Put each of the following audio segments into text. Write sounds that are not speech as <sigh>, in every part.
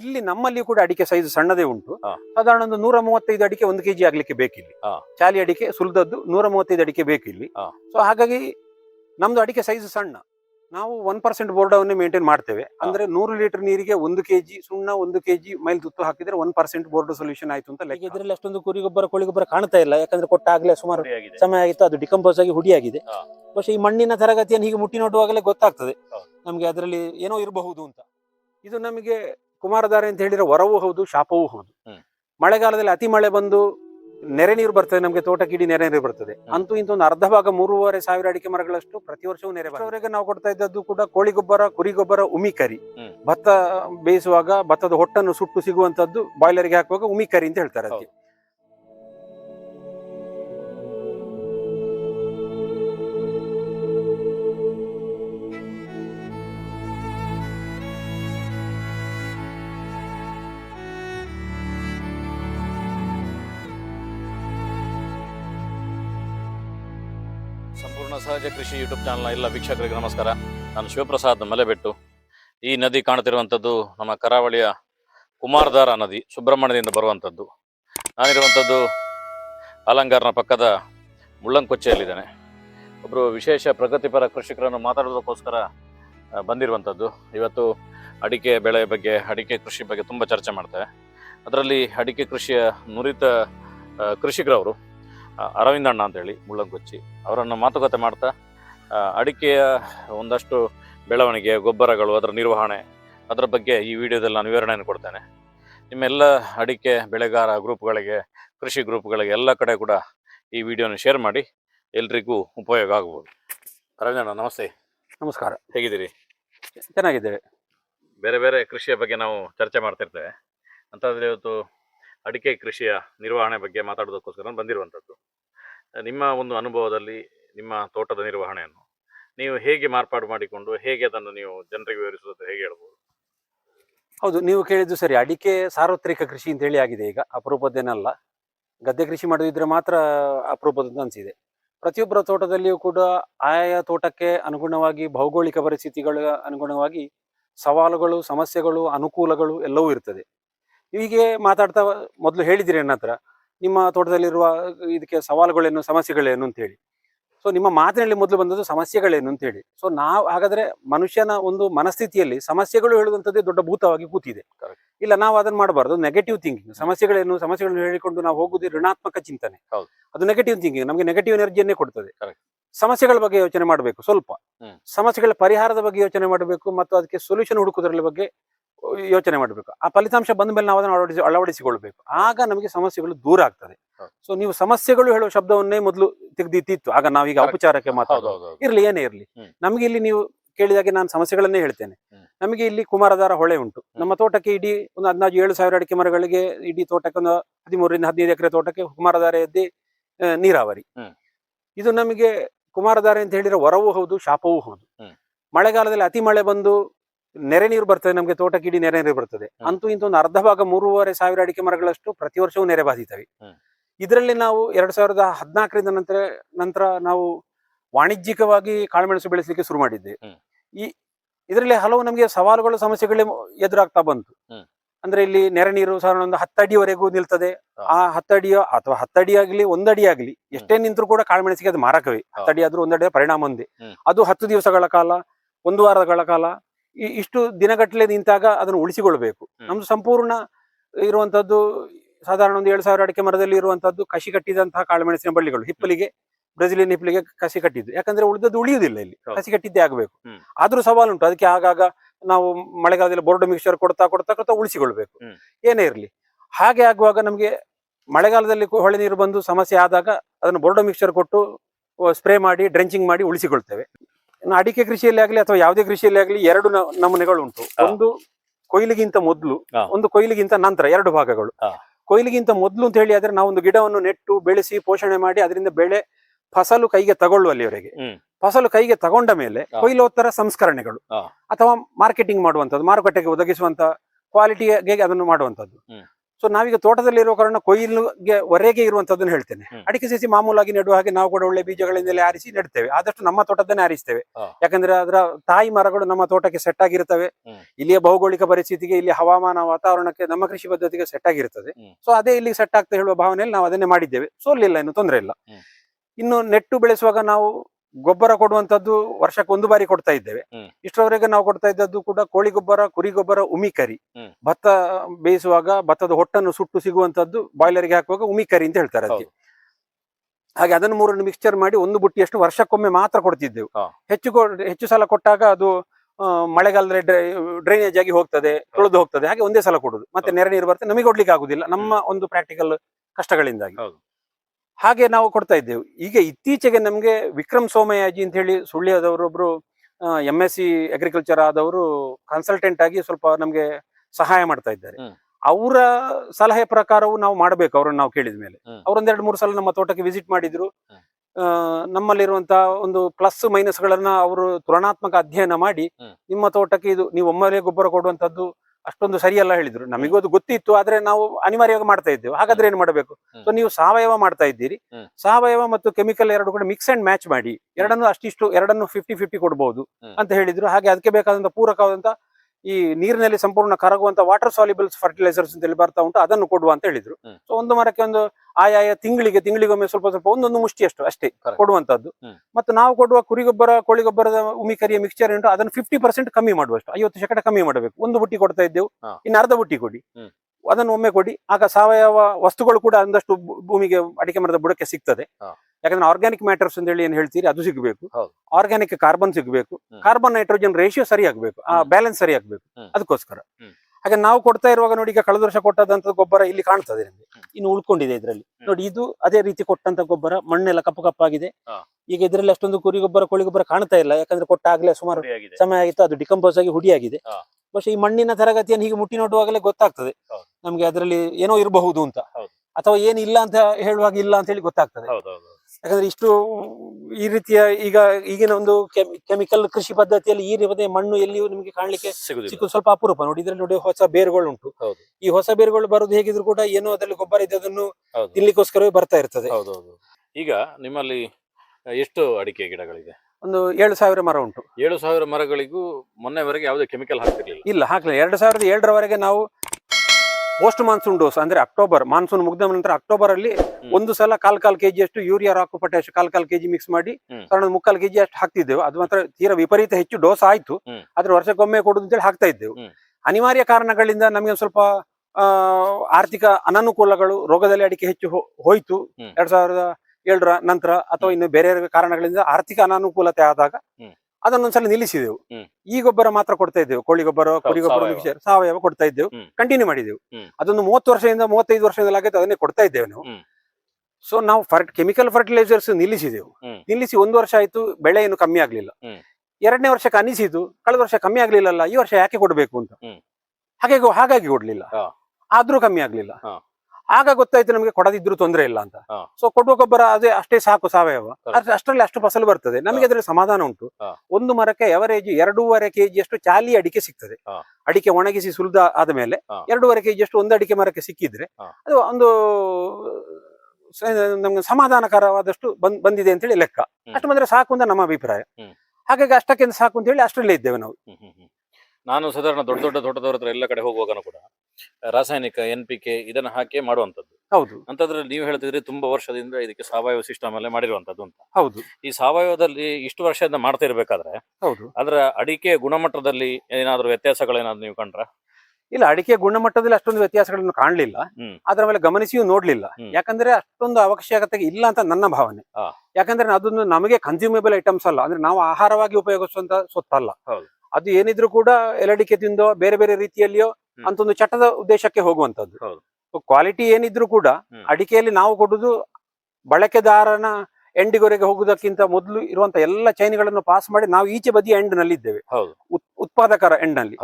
ಇಲ್ಲಿ ನಮ್ಮಲ್ಲಿ ಕೂಡ ಅಡಿಕೆ ಸೈಜ್ ಸಣ್ಣದೇ ಉಂಟು. ಸಾಧಾರಣ ಒಂದು ನೂರ ಮೂವತ್ತೈದು ಅಡಿಕೆ ಒಂದು ಕೆಜಿ ಆಗ್ಲಿಕ್ಕೆ ಬೇಕಿಲ್ಲಿ. ಚಾಲಿ ಅಡಿಕೆ ಸುಲಿದದ್ದು ನೂರ ಮೂವತ್ತೈದು ಅಡಿಕೆ ಬೇಕಿಲ್ಲಿ. ಸೊ ಹಾಗಾಗಿ ನಮ್ದು ಅಡಿಕೆ ಸೈಜ್ ಸಣ್ಣ. ನಾವು ಒನ್ ಪರ್ಸೆಂಟ್ ಬೋರ್ಡವನ್ನೇ ಮೇಂಟೈನ್ ಮಾಡ್ತೇವೆ. ಅಂದ್ರೆ ನೂರು ಲೀಟರ್ ನೀರಿಗೆ ಒಂದು ಕೆಜಿ ಸುಣ್ಣ ಒಂದು ಕೆಜಿ ಮೈಲ್ ತುತ್ತು ಹಾಕಿದ್ರೆ ಒನ್ ಪರ್ಸೆಂಟ್ ಬೋರ್ಡ್ ಸೊಲ್ಯೂಷನ್ ಆಯ್ತು ಅಂತ ಲೆಕ್ಕ. ಇದರಲ್ಲಿ ಅಷ್ಟೊಂದು ಕುರಿ ಗೊಬ್ಬರ ಕೋಳಿ ಗೊಬ್ಬರ ಕಾಣ್ತಾ ಇಲ್ಲ. ಯಾಕಂದ್ರೆ ಕೊಟ್ಟಾಗಲೇ ಸುಮಾರು ಸಮಯ ಆಗಿತ್ತು. ಅದು ಡಿಕಂಪೋಸ್ ಆಗಿ ಹುಡಿಯಾಗಿದೆ ಆಗಿದೆ. ಈ ಮಣ್ಣಿನ ತರಗತಿಯನ್ನು ಹೀಗೆ ಮುಟ್ಟಿ ನೋಡುವಾಗಲೇ ಗೊತ್ತಾಗ್ತದೆ ನಮಗೆ ಅದರಲ್ಲಿ ಏನೋ ಇರಬಹುದು ಅಂತ. ಇದು ನಮಗೆ ಕುಮಾರಧಾರೆ ಅಂತ ಹೇಳಿದ್ರೆ ವರವೂ ಹೌದು ಶಾಪವೂ ಹೌದು. ಮಳೆಗಾಲದಲ್ಲಿ ಅತಿ ಮಳೆ ಬಂದು ನೆರೆ ನೀರು ಬರ್ತದೆ ನಮಗೆ ತೋಟಕ್ಕಿಡಿ ನೆರೆ ನೀರು ಬರ್ತದೆ. ಅಂತೂ ಇಂತ ಒಂದು ಅರ್ಧ ಭಾಗ ಮೂರುವರೆ ಸಾವಿರ ಅಡಿಕೆ ಮರಗಳಷ್ಟು ಪ್ರತಿ ವರ್ಷವೂ ನೆರೆ ಬರ್ತದೆ. ನಾವು ಕೊಡ್ತಾ ಇದ್ದದ್ದು ಕೂಡ ಕೋಳಿ ಗೊಬ್ಬರ ಕುರಿ ಗೊಬ್ಬರ ಉಮಿಕರಿ. ಭತ್ತ ಬೇಯಿಸುವಾಗ ಭತ್ತದ ಹೊಟ್ಟನ್ನು ಸುಟ್ಟು ಸಿಗುವಂತದ್ದು ಬಾಯ್ಲರ್ಗೆ ಹಾಕುವಾಗ ಉಮಿಕರಿ ಅಂತ ಹೇಳ್ತಾರೆ ಅದಕ್ಕೆ. ಸಂಪೂರ್ಣ ಸಹಜ ಕೃಷಿ ಯೂಟ್ಯೂಬ್ ಚಾನಲ್ನ ಎಲ್ಲ ವೀಕ್ಷಕರಿಗೆ ನಮಸ್ಕಾರ. ನಾನು ಶಿವಪ್ರಸಾದ್ ಮಲೆಬೆಟ್ಟು. ಈ ನದಿ ಕಾಣುತ್ತಿರುವಂಥದ್ದು ನಮ್ಮ ಕರಾವಳಿಯ ಕುಮಾರಧಾರ ನದಿ, ಸುಬ್ರಹ್ಮಣ್ಯದಿಂದ ಬರುವಂಥದ್ದು. ನಾನಿರುವಂಥದ್ದು ಅಲಂಗಾರ್ನ ಪಕ್ಕದ ಮುಳ್ಳಂಕೊಚ್ಚೆಯಲ್ಲಿದ್ದೇನೆ. ಒಬ್ಬರು ವಿಶೇಷ ಪ್ರಗತಿಪರ ಕೃಷಿಕರನ್ನು ಮಾತಾಡೋದಕ್ಕೋಸ್ಕರ ಬಂದಿರುವಂಥದ್ದು. ಇವತ್ತು ಅಡಿಕೆ ಬೆಳೆ ಬಗ್ಗೆ, ಅಡಿಕೆ ಕೃಷಿ ಬಗ್ಗೆ ತುಂಬ ಚರ್ಚೆ ಮಾಡ್ತೇವೆ. ಅದರಲ್ಲಿ ಅಡಿಕೆ ಕೃಷಿಯ ನುರಿತ ಕೃಷಿಕರವರು ಅರವಿಂದಣ್ಣ ಅಂತೇಳಿ ಮುಳ್ಳಂಕೊಚ್ಚಿ ಅವರನ್ನು ಮಾತುಕತೆ ಮಾಡ್ತಾ ಅಡಿಕೆಯ ಒಂದಷ್ಟು ಬೆಳವಣಿಗೆ ಗೊಬ್ಬರಗಳು ಅದರ ನಿರ್ವಹಣೆ ಅದರ ಬಗ್ಗೆ ಈ ವಿಡಿಯೋದಲ್ಲಿ ನಾನು ವಿವರಣೆಯನ್ನು ಕೊಡ್ತೇನೆ. ನಿಮ್ಮೆಲ್ಲ ಅಡಿಕೆ ಬೆಳೆಗಾರ ಗ್ರೂಪ್ಗಳಿಗೆ ಕೃಷಿ ಗ್ರೂಪ್ಗಳಿಗೆ ಎಲ್ಲ ಕಡೆ ಕೂಡ ಈ ವಿಡಿಯೋನ ಶೇರ್ ಮಾಡಿ ಎಲ್ರಿಗೂ ಉಪಯೋಗ ಆಗ್ಬೋದು. ಅರವಿಂದಣ್ಣ ನಮಸ್ತೆ. ನಮಸ್ಕಾರ. ಹೇಗಿದ್ದೀರಿ? ಚೆನ್ನಾಗಿದ್ದೇವೆ. ಬೇರೆ ಬೇರೆ ಕೃಷಿಯ ಬಗ್ಗೆ ನಾವು ಚರ್ಚೆ ಮಾಡ್ತಿರ್ತೇವೆ. ಅಂತಂದರೆ ಇವತ್ತು ಅಡಿಕೆ ಕೃಷಿಯ ನಿರ್ವಹಣೆ ಬಗ್ಗೆ ಮಾತಾಡೋದಕ್ಕೋಸ್ಕರ ಬಂದಿರುವಂಥದ್ದು. ನಿಮ್ಮ ಒಂದು ಅನುಭವದಲ್ಲಿ, ನಿಮ್ಮ ತೋಟದ ನಿರ್ವಹಣೆಯನ್ನು ನೀವು ಹೇಗೆ ಮಾರ್ಪಾಡು ಮಾಡಿಕೊಂಡು, ಹೇಗೆ ಅದನ್ನು ನೀವು ಜನರಿಗೆ ವಿವರಿಸುವುದು ಹೇಗೆ ಹೇಳ್ಬೋದು? ಹೌದು, ನೀವು ಕೇಳಿದ್ದು ಸರಿ. ಅಡಿಕೆ ಸಾರ್ವತ್ರಿಕ ಕೃಷಿ ಅಂತ ಹೇಳಿ ಆಗಿದೆ ಈಗ, ಅಪರೂಪದ್ದೇನಲ್ಲ. ಗದ್ದೆ ಕೃಷಿ ಮಾಡೋದಿದ್ರೆ ಮಾತ್ರ ಅಪರೂಪದ ಅನಿಸಿದೆ. ಪ್ರತಿಯೊಬ್ಬರ ತೋಟದಲ್ಲಿಯೂ ಕೂಡ ಆಯಾ ತೋಟಕ್ಕೆ ಅನುಗುಣವಾಗಿ ಭೌಗೋಳಿಕ ಪರಿಸ್ಥಿತಿಗಳ ಅನುಗುಣವಾಗಿ ಸವಾಲುಗಳು, ಸಮಸ್ಯೆಗಳು, ಅನುಕೂಲಗಳು ಎಲ್ಲವೂ ಇರ್ತದೆ. ಹೀಗೆ ಮಾತಾಡ್ತಾ ಮೊದಲು ಹೇಳಿದಿರಿ ನನ್ನ ಹತ್ರ ನಿಮ್ಮ ತೋಟದಲ್ಲಿರುವ ಇದಕ್ಕೆ ಸವಾಲುಗಳೇನು ಸಮಸ್ಯೆಗಳೇನು ಅಂತೇಳಿ ಸೊ ನಿಮ್ಮ ಮಾತಿನಲ್ಲಿ ಮೊದಲು ಬಂದದ್ದು ಸಮಸ್ಯೆಗಳೇನು ಅಂತೇಳಿ ಸೊ ನಾವು ಹಾಗಾದ್ರೆ ಮನುಷ್ಯನ ಒಂದು ಮನಸ್ಥಿತಿಯಲ್ಲಿ ಸಮಸ್ಯೆಗಳು ಹೇಳುವಂಥದ್ದೇ ದೊಡ್ಡ ಭೂತವಾಗಿ ಕೂತಿದೆ. ಇಲ್ಲ ನಾವು ಅದನ್ನ ಮಾಡಬಾರ್ದು ನೆಗೆಟಿವ್ ಥಿಂಕಿಂಗ್ ಸಮಸ್ಯೆಗಳೇನು ಸಮಸ್ಯೆಗಳನ್ನು ಹೇಳಿಕೊಂಡು ನಾವು ಹೋಗುದು ಋಣಾತ್ಮಕ ಚಿಂತನೆ. ಅದು ನೆಗೆಟಿವ್ ಥಿಂಕಿಂಗ್ ನಮಗೆ ನೆಗೆಟಿವ್ ಎನರ್ಜಿಯನ್ನೇ ಕೊಡ್ತದೆ. ಸಮಸ್ಯೆಗಳ ಬಗ್ಗೆ ಯೋಚನೆ ಮಾಡಬೇಕು ಸ್ವಲ್ಪ. ಸಮಸ್ಯೆಗಳ ಪರಿಹಾರದ ಬಗ್ಗೆ ಯೋಚನೆ ಮಾಡಬೇಕು ಮತ್ತು ಅದಕ್ಕೆ ಸೊಲ್ಯೂಷನ್ ಹುಡುಕೋದ್ರ ಬಗ್ಗೆ ಯೋಚನೆ ಮಾಡಬೇಕು. ಆ ಫಲಿತಾಂಶ ಬಂದ ಮೇಲೆ ನಾವು ಅದನ್ನು ಅಳವಡಿಸಿ ಅಳವಡಿಸಿಕೊಳ್ಬೇಕು ಆಗ ನಮಗೆ ಸಮಸ್ಯೆಗಳು ದೂರ ಆಗ್ತದೆ. ಸೊ ನೀವು ಸಮಸ್ಯೆಗಳು ಹೇಳುವ ಶಬ್ದವನ್ನೇ ಮೊದಲು ತೆಗೆದಿತ್ತಿತ್ತು ಆಗ ನಾವೀಗ ಈಗ ಔಪಚಾರಕ್ಕೆ ಮಾತಾಡೋದು. ಇರ್ಲಿ ಏನೇ ಇರಲಿ. ನಮಗೆ ಇಲ್ಲಿ ನೀವು ಕೇಳಿದಾಗೆ ನಾನು ಸಮಸ್ಯೆಗಳನ್ನೇ ಹೇಳ್ತೇನೆ. ನಮಗೆ ಇಲ್ಲಿ ಕುಮಾರಧಾರ ಹೊಳೆ ಉಂಟು. ನಮ್ಮ ತೋಟಕ್ಕೆ ಇಡೀ ಒಂದು ಹದಿನಾರು ಏಳು ಸಾವಿರ ಅಡಿಕೆ ಮರಗಳಿಗೆ ಇಡೀ ತೋಟಕ್ಕೆ ಒಂದು ಹದಿಮೂರರಿಂದ ಹದಿನೈದು ಎಕರೆ ತೋಟಕ್ಕೆ ಕುಮಾರಧಾರೆಯದ್ದೇ ಎದ್ದಿ ನೀರಾವರಿ. ಇದು ನಮಗೆ ಕುಮಾರಧಾರೆ ಅಂತ ಹೇಳಿದ್ರೆ ವರವೂ ಹೌದು ಶಾಪವೂ ಹೌದು. ಮಳೆಗಾಲದಲ್ಲಿ ಅತಿ ಮಳೆ ಬಂದು ನೆರೆ ನೀರು ಬರ್ತದೆ ನಮಗೆ ತೋಟಕ್ಕೆ ಇಡೀ ನೆರೆ ನೀರು ಬರ್ತದೆ. ಅಂತೂ ಇಂತ ಒಂದು ಅರ್ಧ ಭಾಗ ಮೂರುವರೆ ಸಾವಿರ ಅಡಿಕೆ ಮರಗಳಷ್ಟು ಪ್ರತಿ ವರ್ಷವೂ ನೆರೆ ಬಾಧಿತವೆ. ಇದರಲ್ಲಿ ನಾವು ಎರಡ್ ಸಾವಿರದ ಹದಿನಾಲ್ಕರಿಂದ ನಂತರ ನಂತರ ನಾವು ವಾಣಿಜ್ಯಿಕವಾಗಿ ಕಾಳುಮೆಣಸು ಬೆಳೆಸಲಿಕ್ಕೆ ಶುರು ಮಾಡಿದ್ದೆ. ಈ ಇದರಲ್ಲಿ ಹಲವು ನಮಗೆ ಸವಾಲುಗಳು ಸಮಸ್ಯೆಗಳೇ ಎದುರಾಗ್ತಾ ಬಂತು. ಅಂದ್ರೆ ಇಲ್ಲಿ ನೆರೆ ನೀರು ಸಾಧಾರಣ ಒಂದು ಹತ್ತಡಿವರೆಗೂ ನಿಲ್ತದೆ. ಆ ಹತ್ತಡಿಯ ಅಥವಾ ಹತ್ತಡಿ ಆಗ್ಲಿ ಒಂದಡಿ ಆಗ್ಲಿ ಎಷ್ಟೇ ನಿಂತರೂ ಕೂಡ ಕಾಳುಮೆಣಸಿಗೆ ಅದು ಮಾರಕವೇ. ಹತ್ತಡಿ ಆದ್ರೂ ಒಂದಡಿ ಪರಿಣಾಮ ಒಂದೇ. ಅದು ಹತ್ತು ದಿವಸಗಳ ಕಾಲ ಒಂದು ವಾರಗಳ ಕಾಲ ಇಷ್ಟು ದಿನಗಟ್ಟಲೆ ನಿಂತಾಗ ಅದನ್ನು ಉಳಿಸಿಕೊಳ್ಬೇಕು. ನಮ್ದು ಸಂಪೂರ್ಣ ಇರುವಂತದ್ದು ಸಾಧಾರಣ ಒಂದು ಏಳು ಸಾವಿರ ಅಡಿಕೆ ಮರದಲ್ಲಿ ಇರುವಂತದ್ದು ಕಸಿ ಕಟ್ಟಿದಂತಹ ಕಾಳುಮೆಣಸಿನ ಬಳ್ಳಿಗಳು. ಹಿಪ್ಪಲಿಗೆ ಬ್ರೆಜಿಲಿಯನ್ ಹಿಪ್ಪಲಿಗೆ ಕಸಿ ಕಟ್ಟಿದ್ದು. ಯಾಕಂದ್ರೆ ಉಳಿದದ್ದು ಉಳಿಯುವುದಿಲ್ಲ ಇಲ್ಲಿ. ಕಸಿ ಕಟ್ಟಿದ್ದೇ ಆಗಬೇಕು. ಆದ್ರೂ ಸವಾಲುಂಟು. ಅದಕ್ಕೆ ಆಗಾಗ ನಾವು ಮಳೆಗಾಲದಲ್ಲಿ ಬೋರ್ಡ್ ಮಿಕ್ಸ್ಚರ್ ಕೊಡ್ತಾ ಕೊಡ್ತಾ ಕೊಡ್ತಾ ಉಳಿಸಿಕೊಳ್ಬೇಕು. ಏನೇ ಇರಲಿ. ಹಾಗೆ ಆಗುವಾಗ ನಮಗೆ ಮಳೆಗಾಲದಲ್ಲಿ ಹೊಳೆ ನೀರು ಬಂದು ಸಮಸ್ಯೆ ಆದಾಗ ಅದನ್ನು ಬೋರ್ಡೋ ಮಿಕ್ಸ್ಚರ್ ಕೊಟ್ಟು ಸ್ಪ್ರೇ ಮಾಡಿ ಡ್ರೆಂಚಿಂಗ್ ಮಾಡಿ ಉಳಿಸಿಕೊಳ್ತೇವೆ. ಇನ್ನು ಅಡಿಕೆ ಕೃಷಿಯಲ್ಲಿ ಆಗಲಿ ಅಥವಾ ಯಾವುದೇ ಕೃಷಿಯಲ್ಲಿ ಆಗಲಿ ಎರಡು ನಮೂನೆಗಳುಂಟು ಒಂದು ಕೊಯ್ಲಿಗಿಂತ ಮೊದಲು ಒಂದು ಕೊಯ್ಲಿಗಿಂತ ನಂತರ ಎರಡು ಭಾಗಗಳು. ಕೊಯ್ಲಿಗಿಂತ ಮೊದಲು ಅಂತ ಹೇಳಿ ಆದ್ರೆ ನಾವು ಒಂದು ಗಿಡವನ್ನು ನೆಟ್ಟು ಬೆಳೆಸಿ ಪೋಷಣೆ ಮಾಡಿ ಅದರಿಂದ ಬೆಳೆ ಫಸಲು ಕೈಗೆ ತಗೊಳ್ಳುವಲ್ಲಿವರೆಗೆ. ಫಸಲು ಕೈಗೆ ತಗೊಂಡ ಮೇಲೆ. ಕೊಯ್ಲೋತ್ತರ ಸಂಸ್ಕರಣೆಗಳು ಅಥವಾ ಮಾರ್ಕೆಟಿಂಗ್ ಮಾಡುವಂತದ್ದು ಮಾರುಕಟ್ಟೆಗೆ ಒದಗಿಸುವಂತ ಕ್ವಾಲಿಟಿಗೆ ಅದನ್ನು ಮಾಡುವಂಥದ್ದು ಹ್ಮ್. ಸೊ ನಾವೀಗ ತೋಟದಲ್ಲಿ ಇರುವ ಕಾರಣ ಕೊಯ್ಲಿಗೆ ಹೊರಗೆ ಇರುವಂತದ್ದನ್ನು ಹೇಳ್ತೇನೆ. ಅಡಿಕೆ ಸಸಿ ಮಾಮೂಲಾಗಿ ನೆಡುವ ಹಾಗೆ ನಾವು ಕೂಡ ಒಳ್ಳೆ ಬೀಜಗಳಿಂದಲೇ ಆರಿಸಿ ನೆಡ್ತೇವೆ. ಆದಷ್ಟು ನಮ್ಮ ತೋಟದನ್ನೇ ಆರಿಸ್ತೇವೆ. ಯಾಕಂದ್ರೆ ಅದರ ತಾಯಿ ಮರಗಳು ನಮ್ಮ ತೋಟಕ್ಕೆ ಸೆಟ್ ಆಗಿರ್ತವೆ. ಇಲ್ಲಿಯ ಭೌಗೋಳಿಕ ಪರಿಸ್ಥಿತಿಗೆ ಇಲ್ಲಿ ಹವಾಮಾನ ವಾತಾವರಣಕ್ಕೆ ನಮ್ಮ ಕೃಷಿ ಪದ್ಧತಿಗೆ ಸೆಟ್ ಆಗಿರ್ತದೆ. ಸೊ ಅದೇ ಇಲ್ಲಿ ಸೆಟ್ ಆಗ್ತಾ ಹೇಳುವ ಭಾವನೆಯಲ್ಲಿ ನಾವು ಅದನ್ನೇ ಮಾಡಿದ್ದೇವೆ. ಸೋಲಿಲ್ಲ ಏನು ತೊಂದರೆ ಇಲ್ಲ. ಇನ್ನು ನೆಟ್ಟು ಬೆಳೆಸುವಾಗ ನಾವು ಗೊಬ್ಬರ ಕೊಡುವಂತದ್ದು ವರ್ಷಕ್ಕೆ ಒಂದು ಬಾರಿ ಕೊಡ್ತಾ ಇದ್ದೇವೆ. ಇಷ್ಟರವರೆಗೆ ನಾವು ಕೊಡ್ತಾ ಇದ್ದದ್ದು ಕೂಡ ಕೋಳಿ ಗೊಬ್ಬರ ಕುರಿ ಗೊಬ್ಬರ ಉಮಿಕರಿ. ಭತ್ತ ಬೇಯಿಸುವಾಗ ಭತ್ತದ ಹೊಟ್ಟನ್ನು ಸುಟ್ಟು ಸಿಗುವಂತದ್ದು ಬಾಯ್ಲರ್ಗೆ ಹಾಕುವಾಗ ಉಮಿಕರಿ ಅಂತ ಹೇಳ್ತಾರೆ ಅದಕ್ಕೆ. ಹಾಗೆ ಅದನ್ನು ಮೂರನ್ನು ಮಿಕ್ಸ್ಚರ್ ಮಾಡಿ ಒಂದು ಬುಟ್ಟಿಯಷ್ಟು ವರ್ಷಕ್ಕೊಮ್ಮೆ ಮಾತ್ರ ಕೊಡ್ತಿದ್ದೆವು. ಹೆಚ್ಚು ಹೆಚ್ಚು ಸಲ ಕೊಟ್ಟಾಗ ಅದು ಆ, ಮಳೆಗಾಲದಲ್ಲಿ ಡ್ರೈನೇಜ್ ಆಗಿ ಹೋಗ್ತದೆ ತೊಳೆದು ಹೋಗ್ತದೆ. ಹಾಗೆ ಒಂದೇ ಸಲ ಕೊಡುದು. ಮತ್ತೆ. ನೆರೆ ನೀರು ಬರ್ತದೆ ನಮಗೆ ಕೊಡ್ಲಿಕ್ಕೆ ಆಗುದಿಲ್ಲ. ನಮ್ಮ ಒಂದು ಪ್ರಾಕ್ಟಿಕಲ್ ಕಷ್ಟಗಳಿಂದಾಗಿ. ಹಾಗೆ ನಾವು ಕೊಡ್ತಾ ಇದ್ದೇವೆ. ಈಗ ಇತ್ತೀಚೆಗೆ ನಮಗೆ ವಿಕ್ರಮ್ ಸೋಮಯಾಜಿ ಅಂತ ಹೇಳಿ ಸುಳ್ಯದವರೊಬ್ರು ಎಂ ಎಸ್ ಸಿ ಅಗ್ರಿಕಲ್ಚರ್ ಆದವರು ಕನ್ಸಲ್ಟೆಂಟ್ ಆಗಿ ಸ್ವಲ್ಪ ನಮಗೆ ಸಹಾಯ ಮಾಡ್ತಾ ಇದ್ದಾರೆ. ಅವರ ಸಲಹೆ ಪ್ರಕಾರವು ನಾವು ಮಾಡಬೇಕು ಅವರನ್ನು ನಾವು ಕೇಳಿದ ಮೇಲೆ. ಅವರೊಂದೆರಡು ಮೂರು ಸಲ ನಮ್ಮ ತೋಟಕ್ಕೆ ವಿಸಿಟ್ ಮಾಡಿದ್ರು. ನಮ್ಮಲ್ಲಿರುವಂತಹ ಒಂದು ಪ್ಲಸ್ ಮೈನಸ್ ಗಳನ್ನ ಅವರು ತುಲನಾತ್ಮಕ ಅಧ್ಯಯನ ಮಾಡಿ ನಿಮ್ಮ ತೋಟಕ್ಕೆ ಇದು ನೀವು ಒಮ್ಮೆಲೆ ಗೊಬ್ಬರ ಕೊಡುವಂತದ್ದು ಅಷ್ಟೊಂದು ಸರಿಯಲ್ಲ ಹೇಳಿದ್ರು. ನಮಗೂ ಅದು ಗೊತ್ತಿತ್ತು ಆದ್ರೆ ನಾವು ಅನಿವಾರ್ಯವಾಗಿ ಮಾಡ್ತಾ ಇದ್ದೇವೆ. ಹಾಗಾದ್ರೆ ಏನ್ ಮಾಡಬೇಕು. ಸೊ ನೀವು ಸಾವಯವ ಮಾಡ್ತಾ ಇದ್ದೀರಿ. ಸಾವಯವ ಮತ್ತು ಕೆಮಿಕಲ್ ಎರಡು ಕೂಡ ಮಿಕ್ಸ್ ಅಂಡ್ ಮ್ಯಾಚ್ ಮಾಡಿ. ಎರಡನ್ನು ಅಷ್ಟಿಷ್ಟು ಎರಡನ್ನು ಫಿಫ್ಟಿ ಫಿಫ್ಟಿ ಕೊಡಬಹುದು ಅಂತ ಹೇಳಿದ್ರು. ಹಾಗೆ ಅದಕ್ಕೆ ಬೇಕಾದಂತ ಪೂರಕವಾದಂತ ಈ ನೀರಿನಲ್ಲಿ ಸಂಪೂರ್ಣ ಕರಗುವಂತ ವಾಟರ್ ಸಾಲಿಬಲ್ಸ್ ಫರ್ಟಿಲೈಸರ್ಸ್ ಅಂತ ಹೇಳಿ ಬರ್ತಾ ಉಂಟು ಅದನ್ನು ಕೊಡುವ ಅಂತ ಹೇಳಿದ್ರು. ಸೊ ಒಂದು ಮರಕ್ಕೆ ಒಂದು ಆಯಾಯ ತಿಂಗಳಿಗೆ ತಿಂಗಳಿಗೊಮ್ಮೆ ಸ್ವಲ್ಪ ಸ್ವಲ್ಪ ಒಂದೊಂದು ಮುಷ್ಟಿಯಷ್ಟು ಅಷ್ಟೇ Correct. ಕೊಡುವಂತದ್ದು. ಮತ್ತು ನಾವು ಕೊಡುವ ಕುರಿ ಗೊಬ್ಬರ ಕೋಳಿ ಗೊಬ್ಬರದ ಉಮಿಕರಿಯ ಮಿಕ್ಸ್ಚರ್ ಉಂಟು ಅದನ್ನು ಫಿಫ್ಟಿ ಪರ್ಸೆಂಟ್ ಕಮ್ಮಿ ಮಾಡುವಷ್ಟು ಐವತ್ತು ಶೇಕಡ ಕಮ್ಮಿ ಮಾಡಬೇಕು ಒಂದು ಬುಟ್ಟಿ ಕೊಡ್ತಾ ಇದ್ದೆವು ಇನ್ನು ಅರ್ಧ ಬುಟ್ಟಿ ಕೊಡಿ. ಅದನ್ನು ಒಮ್ಮೆ ಕೊಡಿ ಆಗ ಸಾವಯವ ವಸ್ತುಗಳು ಕೂಡ ಒಂದಷ್ಟು ಭೂಮಿಗೆ ಅಡಿಕೆ ಮರದ ಬುಡಕ್ಕೆ ಸಿಗ್ತದೆ. ಯಾಕಂದ್ರೆ ಆರ್ಗ್ಯಾನಿಕ್ ಮ್ಯಾಟರ್ಸ್ ಅಂತ ಹೇಳಿ ಏನ್ ಹೇಳ್ತೀರಿ ಅದು ಸಿಗಬೇಕು. ಆರ್ಗ್ಯಾನಿಕ್ ಕಾರ್ಬನ್ ಸಿಗಬೇಕು. ಕಾರ್ಬನ್ ನೈಟ್ರೋಜನ್ ರೇಷಿಯೋ ಸರಿ ಆಗ್ಬೇಕು. ಆ ಬ್ಯಾಲೆನ್ಸ್ ಸರಿ ಆಗಬೇಕು. ಅದಕ್ಕೋಸ್ಕರ. ಹಾಗೆ ನಾವು ಕೊಡ್ತಾ ಇರುವಾಗ ನೋಡಿ ಈಗ ಕಳೆದ ವರ್ಷ ಕೊಟ್ಟದಂತ ಗೊಬ್ಬರ ಇಲ್ಲಿ ಕಾಣ್ತದೆ ನಿಮಗೆ. ಇನ್ನು ಉಳ್ಕೊಂಡಿದೆ ಇದರಲ್ಲಿ. ನೋಡಿ ಇದು ಅದೇ ರೀತಿ ಕೊಟ್ಟಂತ ಗೊಬ್ಬರ ಮಣ್ಣೆಲ್ಲ ಕಪ್ಪು ಕಪ್ಪಾಗಿದೆ. ಈಗ ಇದರಲ್ಲಿ ಅಷ್ಟೊಂದು ಕುರಿ ಗೊಬ್ಬರ ಕೋಳಿ ಗೊಬ್ಬರ ಕಾಣ್ತಾ ಇಲ್ಲ. ಯಾಕಂದ್ರೆ ಕೊಟ್ಟಾಗಲೇ ಸುಮಾರು ಸಮಯ ಆಗಿತ್ತು ಅದು ಡಿಕಂಪೋಸ್ ಆಗಿ ಹುಡಿಯಾಗಿದೆ. ಬಟ್ ಈ ಮಣ್ಣಿನ ತರಗತಿಯನ್ನು ಹೀಗೆ ಮುಟ್ಟಿ ನೋಡುವಾಗಲೇ ಗೊತ್ತಾಗ್ತದೆ. ನಮ್ಗೆ ಅದರಲ್ಲಿ ಏನೋ ಇರಬಹುದು ಅಂತ. ಅಥವಾ ಏನಿಲ್ಲ ಅಂತ ಹೇಳುವಾಗ ಇಲ್ಲ ಅಂತ ಹೇಳಿ ಗೊತ್ತಾಗ್ತದೆ. ಯಾಕಂದ್ರೆ ಇಷ್ಟು ಈ ರೀತಿಯ ಈಗ ಈಗಿನ ಒಂದು ಕೆಮಿಕಲ್ ಕೃಷಿ ಪದ್ಧತಿಯಲ್ಲಿ ಈ ರೀತಿಯ ಮಣ್ಣು ಎಲ್ಲಿಯೂ ನಿಮಗೆ ಕಾಣ್ಲಿಕ್ಕೆ ಸಿಗುದಿಲ್ಲ. ಸ್ವಲ್ಪ ಅಪರೂಪ. ನೋಡಿ ಇದ್ರಲ್ಲಿ ನೋಡಿ ಹೊಸ ಬೇರುಗಳು ಉಂಟು. ಈ ಹೊಸ ಬೇರುಗಳು ಬರೋದು ಹೇಗಿದ್ರು ಕೂಡ ಏನೋ ಅದರಲ್ಲಿ ಗೊಬ್ಬರ ಇದೆ ಅದನ್ನು ತಿನ್ಲಿಕ್ಕೋಸ್ಕರವೇ ಬರ್ತಾ ಇರ್ತದೆ. ಈಗ ನಿಮ್ಮಲ್ಲಿ ಎಷ್ಟು ಅಡಿಕೆ ಗಿಡಗಳಿದೆ? ಒಂದು ಏಳು ಸಾವಿರ ಮರ ಉಂಟು. ಏಳು ಸಾವಿರ ಮರಗಳಿಗೂ ಮೊನ್ನೆವರೆಗೆ ಯಾವುದೇ ಕೆಮಿಕಲ್ ಹಾಕ್ತಿರ್ಲಿಲ್ಲ. ಇಲ್ಲ ಹಾಕ್ಲಿಲ್ಲ. ಎರಡು ಸಾವಿರದ ಏಳರವರೆಗೆ ನಾವು ಪೋಸ್ಟ್ ಮಾನ್ಸೂನ್ ಡೋಸ್ ಅಂದ್ರೆ ಅಕ್ಟೋಬರ್ ಮಾನ್ಸೂನ್ ಮುಗಿದ ನಂತರ ಅಕ್ಟೋಬರ್ ಅಲ್ಲಿ ಒಂದು ಸಲ ಕಾಲ್ ಕಾಲ್ ಕೆಜಿ ಅಷ್ಟು ಯೂರಿಯಾ ರಾಕು ಪೊಟ್ಯಾಶ್ ಕಾಲ್ ಕಾಲ್ ಕೆಜಿ ಮಿಕ್ಸ್ ಮಾಡಿ. ಕಾರಣ ಮುಕ್ಕಾಲ್ ಕೆಜಿ ಅಷ್ಟು ಹಾಕ್ತಿದ್ದೆವು ಅದು ಮಾತ್ರ ತೀರಾ ವಿಪರೀತ ಹೆಚ್ಚು ಡೋಸ್ ಆಯ್ತು. ಆದ್ರೆ ವರ್ಷಕ್ಕೊಮ್ಮೆ ಕೊಡುದು ಅಂತೇಳಿ ಹಾಕ್ತಾ ಇದ್ದೆವು ಅನಿವಾರ್ಯ ಕಾರಣಗಳಿಂದ ನಮಗೆ ಸ್ವಲ್ಪ ಆ, ಆರ್ಥಿಕ ಅನಾನುಕೂಲಗಳು ರೋಗದಲ್ಲಿ ಅಡಿಕೆ ಹೆಚ್ಚು ಹೋಯ್ತು. ಎರಡ್ ಸಾವಿರದ ಏಳರ ನಂತರ ಅಥವಾ ಇನ್ನು ಬೇರೆ ಕಾರಣಗಳಿಂದ ಆರ್ಥಿಕ ಅನಾನುಕೂಲತೆ ಆದಾಗ. ಅದನ್ನೊಂದ್ಸಲ ನಿಲ್ಲಿಸಿದೆವು. ಈ ಗೊಬ್ಬರ ಮಾತ್ರ ಕೊಡ್ತಾ ಇದ್ದೆವು ಕೋಳಿ ಗೊಬ್ಬರ ಕುರಿ ಗೊಬ್ಬರ ಸಾವಯವ. ಸಾವಯವ ಕೊಡ್ತಾ ಇದ್ದೆವು ಕಂಟಿನ್ಯೂ ಮಾಡಿದೆವು. ಅದೊಂದು ಮೂವತ್ತು ವರ್ಷದಿಂದ ಮೂವತ್ತೈದು ವರ್ಷದಿಂದ ಆಗೈತೆ ಅದನ್ನೇ ಕೊಡ್ತಾ ಇದ್ದೇವೆ ನಾವು. ಸೊ ನಾವು ಫರ್ ಕೆಮಿಕಲ್ ಫರ್ಟಿಲೈಸರ್ಸ್ ನಿಲ್ಲಿಸಿದೆವು ನಿಲ್ಲಿಸಿ ಒಂದು ವರ್ಷ ಆಯ್ತು ಬೆಳೆ ಏನು ಕಮ್ಮಿ ಆಗ್ಲಿಲ್ಲ ಎರಡನೇ ವರ್ಷಕ್ಕೆ ಅನಿಸಿದ್ದು ಕಳೆದ ವರ್ಷ ಕಮ್ಮಿ ಆಗ್ಲಿಲ್ಲಲ್ಲ ಈ ವರ್ಷ ಯಾಕೆ ಕೊಡಬೇಕು ಅಂತ. ಹಾಗೆ ಹಾಗಾಗಿ ಕೊಡ್ಲಿಲ್ಲ. ಆದ್ರೂ ಕಮ್ಮಿ ಆಗ್ಲಿಲ್ಲ. ಆಗ ಗೊತ್ತಾಯ್ತು ನಮಗೆ ಕೊಡದಿದ್ರು ತೊಂದರೆ ಇಲ್ಲ ಅಂತ. ಸೊ ಕೊಡುವ ಗೊಬ್ಬರ ಅದೇ ಅಷ್ಟೇ ಸಾಕು ಸಾವಯವ. ಅಷ್ಟರಲ್ಲಿ ಅಷ್ಟು ಫಸಲು ಬರ್ತದೆ ನಮಗೆ ಅದರಲ್ಲಿ ಸಮಾಧಾನ ಉಂಟು. ಒಂದು ಮರಕ್ಕೆ ಎವರೇಜ್ ಎರಡೂವರೆ ಕೆಜಿ ಅಷ್ಟು ಚಾಲಿ ಅಡಿಕೆ ಸಿಗ್ತದೆ ಅಡಿಕೆ ಒಣಗಿಸಿ ಸುಲಿದ ಆದ್ಮೇಲೆ. ಎರಡೂವರೆ ಕೆಜಿ ಅಷ್ಟು ಒಂದು ಅಡಿಕೆ ಮರಕ್ಕೆ ಸಿಕ್ಕಿದ್ರೆ ಅದು ಒಂದು ನಮ್ಗೆ ಸಮಾಧಾನಕರವಾದಷ್ಟು ಬಂದ್ ಬಂದಿದೆ ಅಂತೇಳಿ ಲೆಕ್ಕ ಹ್ಮ್. ಅಷ್ಟು ಬಂದ್ರೆ ಸಾಕು ಅಂತ ನಮ್ಮ ಅಭಿಪ್ರಾಯ. ಹಾಗಾಗಿ ಅಷ್ಟಕ್ಕಿಂತ ಸಾಕು ಅಂತ ಹೇಳಿ ಅಷ್ಟರಲ್ಲೇ ಇದ್ದೇವೆ ನಾವು. ನಾನು ಸಾಧಾರಣ ದೊಡ್ಡ ದೊಡ್ಡ ದೊಡ್ಡದವ್ರ ಹತ್ರ ಎಲ್ಲ ಕಡೆ ಹೋಗುವಾಗ ಕೂಡ ರಾಸಾಯನಿಕ ಎನ್ ಪಿ ಕೆ ಇದನ್ನ ಹಾಕಿ ಮಾಡುವಂತದ್ದು ಹೌದು. ಅಂತದ್ರಲ್ಲಿ ನೀವು ಹೇಳ್ತಿದ್ರೆ ತುಂಬಾ ವರ್ಷದಿಂದ ಇದಕ್ಕೆ ಸಾವಯವ ಸಿಸ್ಟಮ್ ಅಲ್ಲೇ ಮಾಡಿರುವಂತದ್ದು ಅಂತ. ಹೌದು. ಈ ಸಾವಯವದಲ್ಲಿ ಇಷ್ಟು ವರ್ಷದಿಂದ ಮಾಡ್ತಾ ಇರ್ಬೇಕಾದ್ರೆ ಹೌದು. ಅದರ ಅಡಿಕೆ ಗುಣಮಟ್ಟದಲ್ಲಿ ಏನಾದ್ರು ವ್ಯತ್ಯಾಸಗಳೇನಾದ್ರು ನೀವು ಕಂಡ್ರ? ಇಲ್ಲ ಅಡಿಕೆ ಗುಣಮಟ್ಟದಲ್ಲಿ ಅಷ್ಟೊಂದು ವ್ಯತ್ಯಾಸಗಳನ್ನು ಕಾಣಲಿಲ್ಲ. ಅದರ ಮೇಲೆ ಗಮನಿಸಿಯೂ ನೋಡ್ಲಿಲ್ಲ. ಯಾಕಂದ್ರೆ ಅಷ್ಟೊಂದು ಅವಶ್ಯಕತೆ ಇಲ್ಲ ಅಂತ ನನ್ನ ಭಾವನೆ. ಯಾಕಂದ್ರೆ ಅದೊಂದು ನಮಗೆ ಕನ್ಸ್ಯೂಮೇಬಲ್ ಐಟಮ್ಸ್ ಅಲ್ಲ. ಅಂದ್ರೆ ನಾವು ಆಹಾರವಾಗಿ ಉಪಯೋಗಿಸುವಂತ ಸೊತ್ತಲ್ಲ. ಹೌದು. ಅದು ಏನಿದ್ರು ಕೂಡ ಎಲಡಿಕೆ ತಿಂದೋ ಬೇರೆ ಬೇರೆ ರೀತಿಯಲ್ಲಿಯೋ. ಅಂತ ಒಂದು ಚಟದ ಉದ್ದೇಶಕ್ಕೆ ಹೋಗುವಂತದ್ದು. ಕ್ವಾಲಿಟಿ ಏನಿದ್ರು ಕೂಡ ಅಡಿಕೆಯಲ್ಲಿ ನಾವು ಕೊಡುದು ಬಳಕೆದಾರನ ಎಂಡಿಗೊರೆಗೆ ಹೋಗುದಕ್ಕಿಂತ ಮೊದಲು ಇರುವಂತ ಎಲ್ಲ ಚೈನ್ಗಳನ್ನು ಪಾಸ್ ಮಾಡಿ ನಾವು ಈಚೆ ಬದಿಯ ಎಂಡ್ನಲ್ಲಿ ಇದ್ದೇವೆ ಉತ್ಪಾದಕರ ಎಂಡ್ನಲ್ಲಿ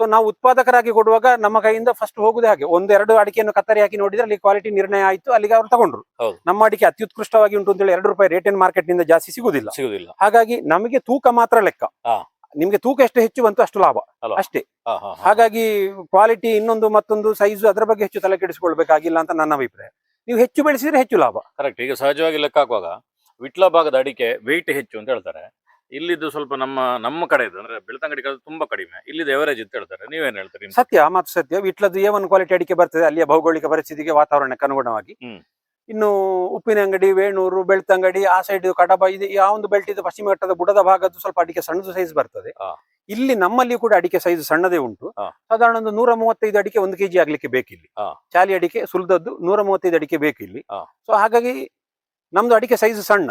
ಸೊ ನಾವು ಉತ್ಪಾದಕರಾಗಿ ಕೊಡುವಾಗ ನಮ್ಮ ಕೈಯಿಂದ ಫಸ್ಟ್ ಹೋಗುದೇ ಹಾಗೆ. ಒಂದೆರಡು ಅಡಿಕೆಯನ್ನು ಕತ್ತರಿ ಹಾಕಿ ನೋಡಿದ್ರೆ ಅಲ್ಲಿ ಕ್ವಾಲಿಟಿ ನಿರ್ಣಯ ಆಯ್ತು ಅಲ್ಲಿಗೆ ಅವರು ತಗೊಂಡ್ರು. ನಮ್ಮ ಅಡಿಕೆ ಅತ್ಯುತ್ಕೃಷ್ಟವಾಗಿ ಉಂಟು ಅಂತೇಳಿ ಎರಡು ರೂಪಾಯಿ ರೇಟ್ ಮಾರ್ಕೆಟ್ನಿಂದ ಜಾಸ್ತಿ ಸಿಗುದಿಲ್ಲ. ಸಿಗುದಿಲ್ಲ. ಹಾಗಾಗಿ ನಮಗೆ ತೂಕ ಮಾತ್ರ ಲೆಕ್ಕ. ನಿಮ್ಗೆ ತೂಕ ಎಷ್ಟು ಹೆಚ್ಚು ಬಂತು ಅಷ್ಟು ಲಾಭ? ಅಷ್ಟೇ. ಹಾಗಾಗಿ ಕ್ವಾಲಿಟಿ ಇನ್ನೊಂದು ಮತ್ತೊಂದು ಸೈಜ್ ಅದರ ಬಗ್ಗೆ ಹೆಚ್ಚು ತಲೆ ಕೆಡಿಸ್ಕೊಳ್ಬೇಕಾಗಿಲ್ಲ ಅಂತ ನನ್ನ ಅಭಿಪ್ರಾಯ. ನೀವು ಹೆಚ್ಚು ಬೆಳೆಸಿದ್ರೆ ಹೆಚ್ಚು ಲಾಭ. ಕರೆಕ್ಟ್ ಈಗ ಸಹಜವಾಗಿ ಲೆಕ್ಕ ಹಾಕುವಾಗ ವಿಟ್ಲ ಭಾಗದ ಅಡಿಕೆ ವೆಯ್ಟ್ ಹೆಚ್ಚು ಅಂತ ಹೇಳ್ತಾರೆ. ಇಲ್ಲಿದ್ದು ಸ್ವಲ್ಪ ನಮ್ಮ ನಮ್ಮ ಕಡೆ ಇದು ಅಂದ್ರೆ ಬೆಳ್ತಂಗಡಿ ತುಂಬಾ ಕಡಿಮೆ. ಇಲ್ಲಿದ್ದು ಎವರೇಜ್ ಅಂತ ಹೇಳ್ತಾರೆ. ನೀವೇನ್ ಹೇಳ್ತೀರಿ ಸತ್ಯ ಮತ್ತು ಸತ್ಯ. ವಿಟ್ಲದ್ದು ಏ ಒನ್ ಕ್ವಾಲಿಟಿ ಅಡಿಕೆ ಬರ್ತದೆ. ಅಲ್ಲಿಯ ಭೌಗೋಳಿಕ ಪರಿಸ್ಥಿತಿಗೆ ವಾತಾವರಣಕ್ಕೆ ಅನುಗುಣವಾಗಿ. ಇನ್ನು ಉಪ್ಪಿನ ಅಂಗಡಿ ವೇಣೂರು ಬೆಳ್ತಂಗಡಿ ಆ ಸೈಡ್ ಕಡಬ ಇದು ಯಾವ ಒಂದು ಬೆಲ್ಟ್ ಇದು ಪಶ್ಚಿಮ ಘಟ್ಟದ ಬುಡದ ಭಾಗದ್ದು ಸ್ವಲ್ಪ ಅಡಿಕೆ ಸಣ್ಣದು ಸೈಜ್ ಬರ್ತದೆ. ಇಲ್ಲಿ ನಮ್ಮಲ್ಲಿ ಕೂಡ ಅಡಿಕೆ ಸೈಜ್ ಸಣ್ಣದೇ ಉಂಟು. ಸಾಧಾರಣ ಒಂದು ನೂರ ಮೂವತ್ತೈದು ಅಡಿಕೆ ಒಂದು ಕೆಜಿ ಆಗ್ಲಿಕ್ಕೆ ಬೇಕಿಲ್ಲಿ. ಚಾಲಿ ಅಡಿಕೆ ಸುಲಿದದ್ದು ನೂರ ಮೂವತ್ತೈದು ಅಡಿಕೆ ಬೇಕಿಲ್ಲಿ. ಸೊ ಹಾಗಾಗಿ ನಮ್ದು ಅಡಿಕೆ ಸೈಜ್ ಸಣ್ಣ.